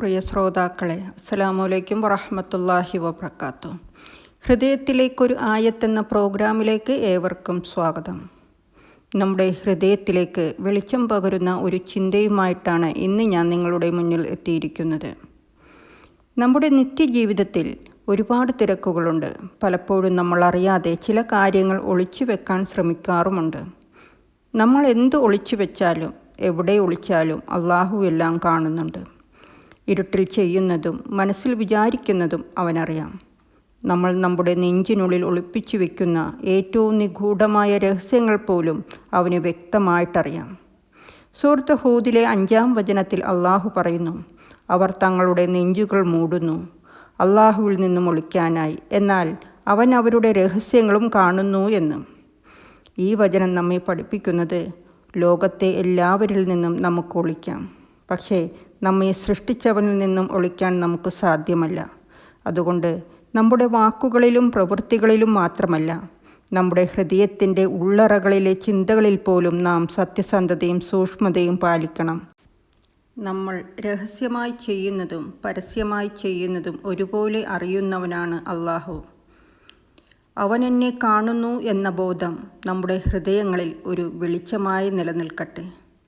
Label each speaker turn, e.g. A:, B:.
A: പ്രിയ ശ്രോതാക്കളെ അസ്സലാമലൈക്കും വറഹമത്തല്ലാഹി വബർക്കാത്തു ഹൃദയത്തിലേക്കൊരു ആയത്തെന്ന പ്രോഗ്രാമിലേക്ക് ഏവർക്കും സ്വാഗതം. നമ്മുടെ ഹൃദയത്തിലേക്ക് വെളിച്ചം പകരുന്ന ഒരു ചിന്തയുമായിട്ടാണ് ഇന്ന് ഞാൻ നിങ്ങളുടെ മുന്നിൽ എത്തിയിരിക്കുന്നത്. നമ്മുടെ നിത്യജീവിതത്തിൽ ഒരുപാട് തിരക്കുകളുണ്ട്. പലപ്പോഴും നമ്മൾ അറിയാതെ ചില കാര്യങ്ങൾ ഒളിച്ചു വെക്കാൻ ശ്രമിക്കാറുമുണ്ട്. നമ്മൾ എന്ത് ഒളിച്ചു വെച്ചാലും എവിടെ ഒളിച്ചാലും അള്ളാഹു എല്ലാം കാണുന്നുണ്ട്. ഇരുട്ടിൽ ചെയ്യുന്നതും മനസ്സിൽ വിചാരിക്കുന്നതും അവനറിയാം. നമ്മൾ നമ്മുടെ നെഞ്ചിനുള്ളിൽ ഒളിപ്പിച്ചു വെക്കുന്ന ഏറ്റവും നിഗൂഢമായ രഹസ്യങ്ങൾ പോലും അവന് വ്യക്തമായിട്ടറിയാം. സുഹൃത്ത് ഹൂദിലെ അഞ്ചാം വചനത്തിൽ അള്ളാഹു പറയുന്നു അവർ തങ്ങളുടെ നെഞ്ചുകൾ മൂടുന്നു അള്ളാഹുവിൽ നിന്നും ഒളിക്കാനായി. എന്നാൽ അവൻ അവരുടെ രഹസ്യങ്ങളും കാണുന്നു എന്ന്. ഈ വചനം നമ്മെ പഠിപ്പിക്കുന്നത് ലോകത്തെ എല്ലാവരിൽ നിന്നും നമുക്ക് ഒളിക്കാം. പക്ഷേ നമ്മെ സൃഷ്ടിച്ചവനിൽ നിന്നും ഒളിക്കാൻ നമുക്ക് സാധ്യമല്ല. അതുകൊണ്ട് നമ്മുടെ വാക്കുകളിലും പ്രവൃത്തികളിലും മാത്രമല്ല നമ്മുടെ ഹൃദയത്തിന്റെ ഉള്ളറകളിലെ ചിന്തകളിൽ പോലും നാം സത്യസന്ധതയും സൂക്ഷ്മതയും പാലിക്കണം. നമ്മൾ രഹസ്യമായി ചെയ്യുന്നതും പരസ്യമായി ചെയ്യുന്നതും ഒരുപോലെ അറിയുന്നവനാണ് അള്ളാഹു അവൻ എന്നെ കാണുന്നു എന്ന ബോധം നമ്മുടെ ഹൃദയങ്ങളിൽ ഒരു വെളിച്ചമായി നിലനിൽക്കട്ടെ.